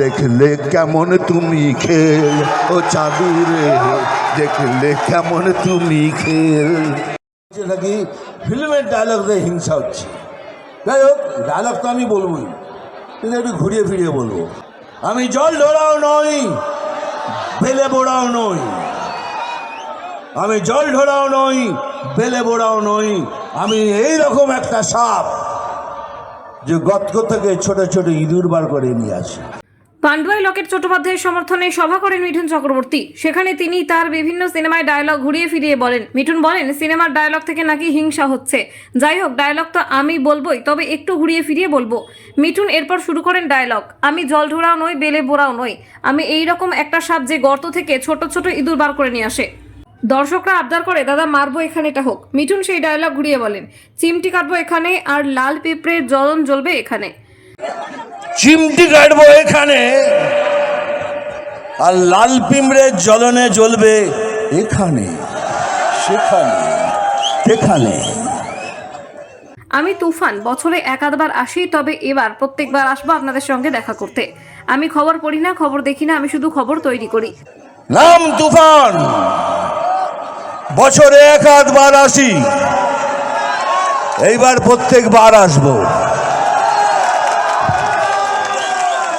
দেখলে কেমন তুমি খেল? ও চাঁদুরে, দেখলে কেমন তুমি খেল? যেটা কি ফিল্মের ডায়লগ দিয়ে হিংসা হচ্ছে। যাই হোক ডায়লগ তো আমি বলবোই, কিন্তু একটু ঘুরিয়ে ফিরিয়ে বলব। আমি জল ঢোড়াও নই, বেলে বোড়াও নই। আমি জল ঢোড়াও নই, বেলে বোড়াও নই। আমি এই রকম একটা সাপ, যে গতক থেকে ছোট ছোট ইঁদুর বার করে নিয়ে আসি। পান্ডুয়াই লকেট চট্টোপাধ্যায়ের সমর্থনে সভা করেন মিঠুন চক্রবর্তী। সেখানে তিনি তার বিভিন্ন সিনেমায় ডায়লগ ঘুরিয়ে ফিরিয়ে বলেন। মিঠুন বলেন, সিনেমার ডায়লগ থেকে নাকি হিংসা হচ্ছে। যাই হোক ডায়লগ তো আমি বলবোই, তবে একটু ঘুরিয়ে ফিরিয়ে বলব। মিঠুন এরপর শুরু করেন ডায়লগ আমি জল ঢোড়াও নই, বেলে বোড়াও নই। আমি এই রকম একটা সাপ যে গর্ত থেকে ছোট ছোট ইঁদুর বার করে নিয়ে আসে। দর্শকরা আবদার করে, দাদা, মারবো এখানে এটা হোক। মিঠুন সেই ডায়লগ ঘুরিয়ে বলেন, চিমটি কাটবো এখানে, আর লাল পিঁপড়ের জ্বলন জ্বলবে এখানে। চিমটি কাটবো এখানে। আর লাল পিমড়ের জ্বলনে জ্বলবে এখানে সেখানে সেখানে। আমি তুফান বছরে এক আধবার আসি তবে এবার প্রত্যেকবার আসব আপনাদের সঙ্গে দেখা করতে। আমি খবর পড়ি না খবর দেখি না আমি শুধু খবর তৈরি করি। নাম তুফান। বছরে এক আধবার আসি এইবার প্রত্যেকবার আসব।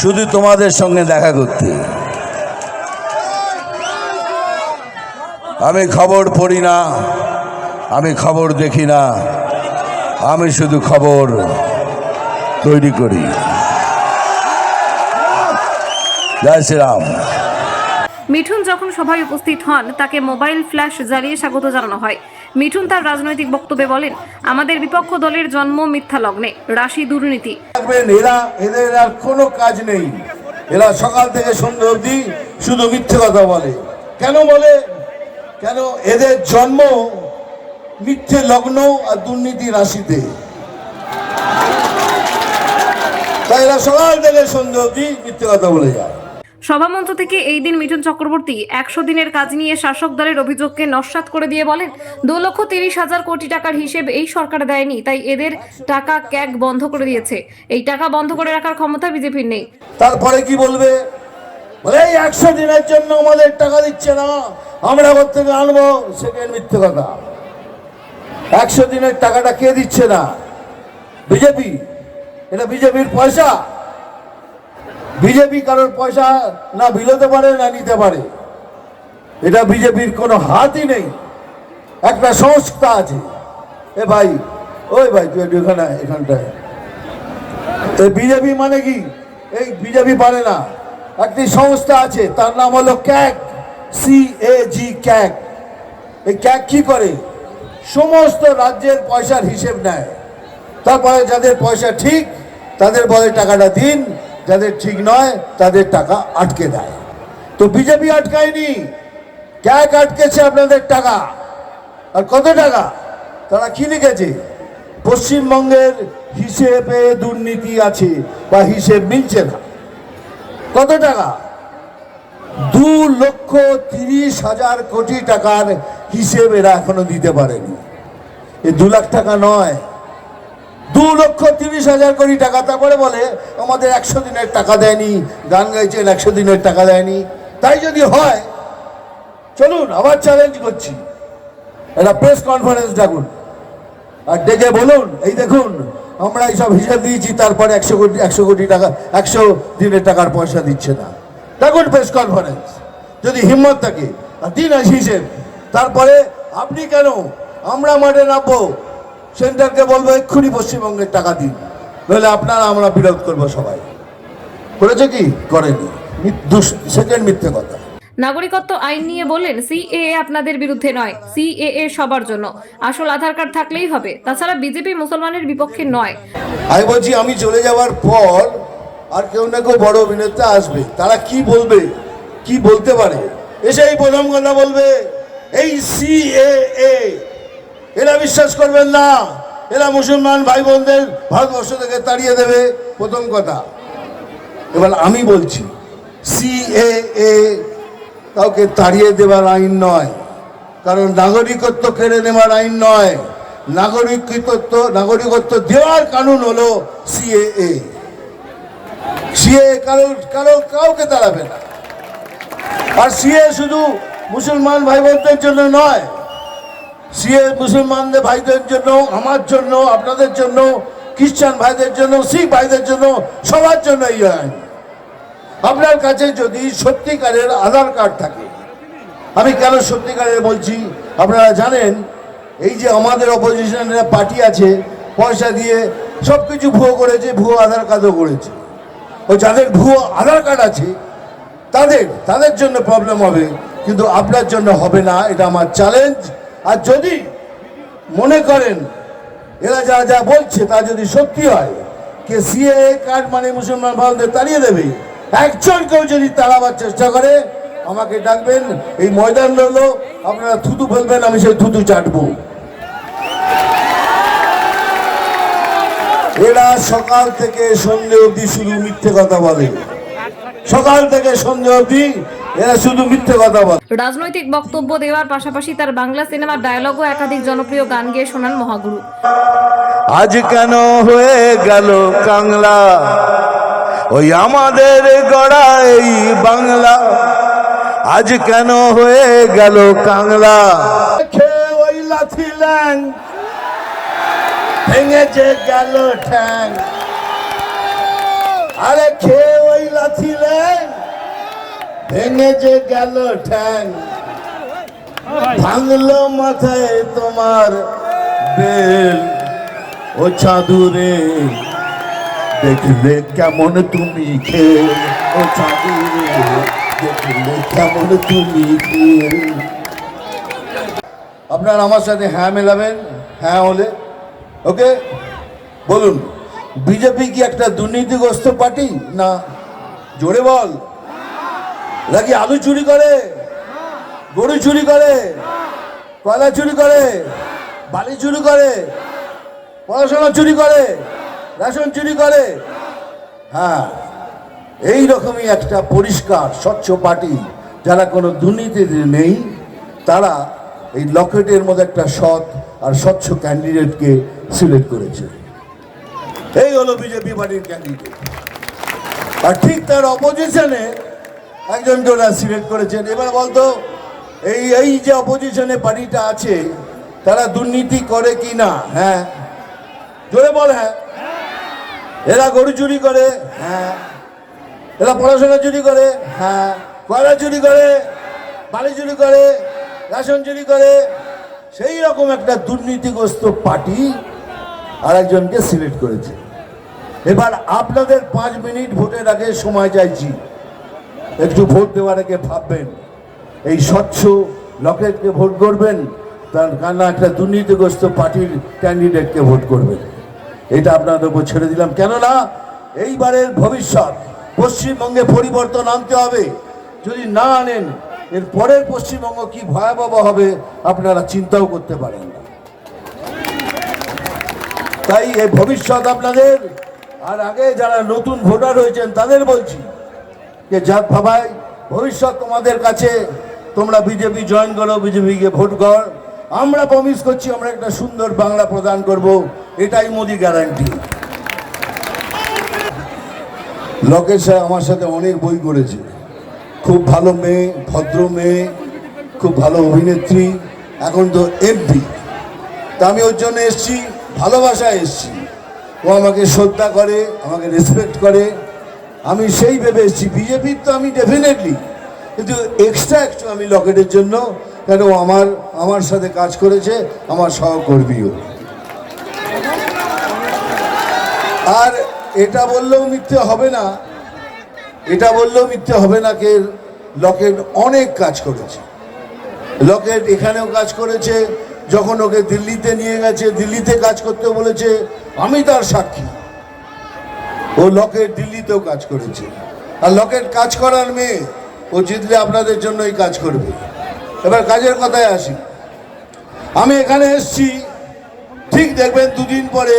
শুধু তোমাদের সঙ্গে দেখা করতে। আমি খবর পড়ি না, আমি খবর দেখি না, আমি শুধু খবর তৈরি করি। জয় শ্রীরাম। মিঠুন যখন সভায় উপস্থিত হন, তাকে মোবাইল ফ্ল্যাশ জ্বালিয়ে স্বাগত জানানো হয়। মিঠুন তার রাজনৈতিক বক্তব্যে বলেন, আমাদের বিপক্ষ দলের জন্ম মিথ্যা লগ্নে, রাশি দুর্নীতি। থাকবেন, এরা, এদের আর কোনো কাজ নেই। এরা সকাল থেকে সন্ধ্যা অবধি শুধু মিথ্যে কথা বলে। কেন বলে? কেন? এদের জন্ম মিথ্যে লগ্ন আর দুর্নীতি রাশিতে। তাই এরা সকাল থেকে সন্ধ্যা অবধি মিথ্যে কথা বলে যায়। সভামঞ্চ থেকে এই দিন মিঠুন চক্রবর্তী একশো দিনের কাজ নিয়ে শাসক দলের অভিযোগকে নস্বাত করে দিয়ে বলেন, দু লক্ষ তিরিশ হাজার কোটি টাকার হিসেব এই সরকার দেয়নি, তাই এদের টাকা ক্যাগ বন্ধ করে দিয়েছে। এই টাকা বন্ধ করে রাখার ক্ষমতা বিজেপির নেই। তারপরে কি বলবে? বলে, এই একশো দিনের জন্য আমাদের টাকা দিচ্ছে না, আমরা থেকে আনব। সেকেন্ড মিথ্যে কথা? একশো দিনের টাকাটা কে দিচ্ছে না? বিজেপি? এটা বিজেপির পয়সা। বিজেপি কারোর পয়সা না বিলোতে পারে, না নিতে পারে। এটা বিজেপির কোনো হাতই নেই। একটা সংস্থা আছে। এ ভাই, ওই ভাই, তুই একটু এখানে এখানটায়। এই বিজেপি মানে কি? এই বিজেপি পারে না। একটি সংস্থা আছে, তার নাম হলো ক্যাক সি এ জি ক্যাক এই ক্যাক কি করে? সমস্ত রাজ্যের পয়সার হিসেব নেয়। তারপরে যাদের পয়সা ঠিক, তাদের বলে টাকাটা দিন যাদের ঠিক নয়, তাদের টাকা আটকে দেয়। তো বিজেপি আটকায়নি। ক্যাক আটকেছে আপনাদের টাকা? আর কত টাকা? তারা কি লিখেছে? পশ্চিমবঙ্গের হিসেবে দুর্নীতি আছে বা হিসেব মিলছে না। কত টাকা? দু লক্ষ তিরিশ হাজার কোটি টাকার হিসেব এরা এখনও দিতে পারেনি। এ দু লাখ টাকা নয়। দু লক্ষ তিরিশ হাজার কোটি টাকা। তারপরে বলে, আমাদের একশো দিনের টাকা দেয়নি, গান গাইছেন একশো দিনের টাকা দেয়নি। তাই যদি হয়, চলুন, আবার চ্যালেঞ্জ করছি। একটা প্রেস কনফারেন্স ডাকুন। আর ডেকে বলুন, এই দেখুন, আমরা এইসব হিসাব দিয়েছি, তারপরে একশো কোটি একশো কোটি টাকা, একশো দিনের টাকার পয়সা দিচ্ছে না। দেখুন প্রেস কনফারেন্স যদি হিম্মত থাকে, আর দিন হিসেব। তারপরে, আপনি কেন? আমরা মাঠে নামবো সেন্টারকে বলব এক্ষুনি পশ্চিমবঙ্গের টাকা দিন। নইলে আপনারা আমরা বিরোধ করব সবাই। করেছে কি? করেনি। সেকেন্ড মিথ্যে কথা। নাগরিকত্ব আইন নিয়ে বললেন সিএএ আপনাদের বিরুদ্ধে নয়। সিএএ সবার জন্য। আসল আধার কার্ড থাকলেই হবে। তাছাড়া বিজেপি মুসলমানের বিপক্ষে নয়। আমি বলছি আমি চলে যাওয়ার পর আর কেউ না কেউ বড় অভিনেতা আসবে। তারা কি বলবে? কি বলতে পারে? এসে এই প্রথম কথা বলবে এই সি এ এরা বিশ্বাস করবেন না। এরা মুসলমান ভাই বোনদের ভারতবর্ষ থেকে তাড়িয়ে দেবে, প্রথম কথা। এবার আমি বলছি সি এ কাউকে তাড়িয়ে দেওয়ার আইন নয়, কারণ নাগরিকত্ব কেড়ে নেওয়ার আইন নয়। নাগরিকত্ব নাগরিকত্ব দেওয়ার কানুন হলো সিএএ সিএ কারও কারও কাউকে দাঁড়াবে না। আর সিএ শুধু মুসলমান ভাই বোনদের জন্য নয় সিএ মুসলমানদের ভাইদের জন্য, আমার জন্য, আপনাদের জন্য, খ্রিস্টান ভাইদের জন্য, শিখ ভাইদের জন্য, সবার জন্য এই আইন। আপনার কাছে যদি সত্যিকারের আধার কার্ড থাকে, আমি কেন সত্যিকারের বলছি? আপনারা জানেন, এই যে আমাদের অপোজিশনের পার্টি আছে, পয়সা দিয়ে সব কিছু ভুয়ো করেছে, ভুয়ো আধার কার্ডও করেছে। ও যাদের ভুয়ো আধার কার্ড আছে, তাদের তাদের জন্য প্রবলেম হবে, কিন্তু আপনার জন্য হবে না, এটা আমার চ্যালেঞ্জ আর যদি মনে করেন, এরা যা যা বলছে তা যদি সত্যি হয়, কে সিএ কার্ড মানে মুসলমান ভারতদের তাড়িয়ে দেবে? একজন কেউ যদি তাড়াবার চেষ্টা করে, আমাকে ডাকবেন, এই ময়দান রইল, আপনারা থুতু ফেলবেন, আমি সেই থুতু চাটবো। এরা সকাল থেকে সন্ধে অবধি শুধু মিথ্যে কথা বলে। সকাল থেকে সন্ধে অবধি এরা শুধু মিথ্যে কথা বলে। রাজনৈতিক বক্তব্য দেওয়ার পাশাপাশি তার বাংলা সিনেমার ডায়লগও একাধিক জনপ্রিয় গান গেয়ে শোনান মহাগুরু। আজ কেন হয়ে গেল কাংলা? ওই আমাদের গড়া এই বাংলা। আজ কেন হয়ে গেল কাংলা? ওই লাথি ল্যাং। ভেঙে যে গেল ঠ্যাং। আরে খেয়ে ভেঙে যে গেল ঠ্যাং, ভাঙলো মাথায় তোমার বেল। ও চাদুরে, দেখলে কেমন তুমি খেল। ও চাদুরে, দেখলে কেমন তুমি খেল। আপনার আমার সাথে হ্যাঁ মেলাবেন হ্যাঁ হলে। ওকে? বলুন, বিজেপি কি একটা দুর্নীতিগ্রস্ত পার্টি না? জোরে বল। নাকি আলু চুরি করে? গরু চুরি করে? কয়লা চুরি করে? বালি চুরি করে? পড়াশোনা চুরি করে? রেশন চুরি করে? হ্যাঁ এই রকমই একটা পরিষ্কার, স্বচ্ছ পার্টি। যারা কোনো দুর্নীতিতে নেই, তারা এই লকেটের মধ্যে একটা সৎ আর স্বচ্ছ ক্যান্ডিডেটকে সিলেক্ট করেছে। এই হলো বিজেপি পার্টির ক্যান্ডিডেট আর ঠিক তার অপোজিশনে একজনকে ওরা সিলেক্ট করেছেন। এবার বলতো, এই এই যে অপোজিশনে পার্টিটা আছে, তারা দুর্নীতি করে কি না? হ্যাঁ। জোরে বল হ্যাঁ। এরা গরু চুরি করে হ্যাঁ। এরা পড়াশোনা চুরি করে হ্যাঁ। কয়লা চুরি করে, বালি চুরি করে, রেশন চুরি করে। সেই রকম একটা দুর্নীতিগ্রস্ত পার্টি আর একজনকে সিলেক্ট করেছে। এবার আপনাদের পাঁচ মিনিট ভোটের আগে সময় চাইছি। একটু ভোট দেওয়ার আগে ভাববেন। এই স্বচ্ছ লকেটকে ভোট করবেন, তার কান্না একটা দুর্নীতিগ্রস্ত পার্টির ক্যান্ডিডেটকে ভোট করবেন। এটা আপনাদের উপর ছেড়ে দিলাম। কেননা, এইবারের ভবিষ্যৎ, পশ্চিমবঙ্গে পরিবর্তন আনতে হবে। যদি না আনেন, এর পরের পশ্চিমবঙ্গ কি ভয়াবহ হবে, আপনারা চিন্তাও করতে পারেন না। তাই এই ভবিষ্যৎ আপনাদের, আর আগে যারা নতুন ভোটার হয়েছেন, তাদের বলছি যে যাক ভাবাই ভবিষ্যৎ তোমাদের কাছে, তোমরা বিজেপি জয়েন করো, বিজেপিকে ভোট কর। আমরা প্রমিস করছি, আমরা একটা সুন্দর বাংলা প্রদান করব, এটাই মোদি গ্যারান্টি লোকেশ স্যার আমার সাথে অনেক বই করেছে। খুব ভালো মেয়ে, ভদ্র মেয়ে, খুব ভালো অভিনেত্রী, এখন তো এমপি তা আমি ওর জন্য এসছি, ভালোবাসায় এসছি। ও আমাকে শ্রদ্ধা করে, আমাকে রেসপেক্ট করে। আমি সেই ভেবে এসেছি বিজেপির তো আমি ডেফিনেটলি কিন্তু এক্সট্রা একটু আমি লকেটের জন্য, কেন আমার আমার সাথে কাজ করেছে, আমার সহকর্মীও। আর এটা বললেও মিথ্যে হবে না, এটা বললেও মিথ্যে হবে না কে লকেট অনেক কাজ করেছে। লকেট এখানেও কাজ করেছে, যখন ওকে দিল্লিতে নিয়ে গেছে, দিল্লিতে কাজ করতে বলেছে, আমি তার সাক্ষী। ও লকেট দিল্লিতেও কাজ করেছে। আর লকেট কাজ করার মেয়ে, ও জিতলে আপনাদের জন্যই কাজ করবে। এবার কাজের কথায় আসি। আমি এখানে এসছি, ঠিক দেখবেন দুদিন পরে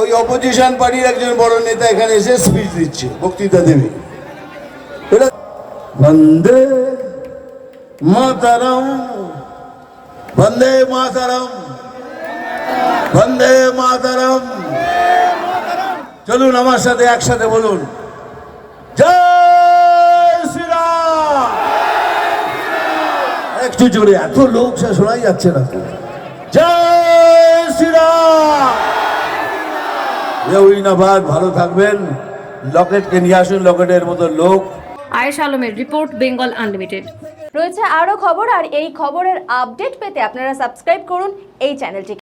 ওই অপোজিশন পার্টির একজন বড় নেতা এখানে এসে স্পিচ দিচ্ছে, বক্তৃতা দেবে। বন্দে মাতারাম বন্দে মাতারাম বন্দে মাতারাম। চলুন আমার সাথে একসাথে বলুন। জয় শ্রীরাম। একটু জোরে এত লোক সে শোনাই যাচ্ছে না। জয় শ্রীরাম। ইউনাবাদ ভালো থাকবেন। লকেটকে নিয়ে আসুন লকেটের মতো লোক। আয়েশ আলমের রিপোর্ট বেঙ্গল আনলিমিটেড। রয়েছে আরও খবর আর এই খবরের আপডেট পেতে আপনারা সাবস্ক্রাইব করুন এই চ্যানেলটিকে।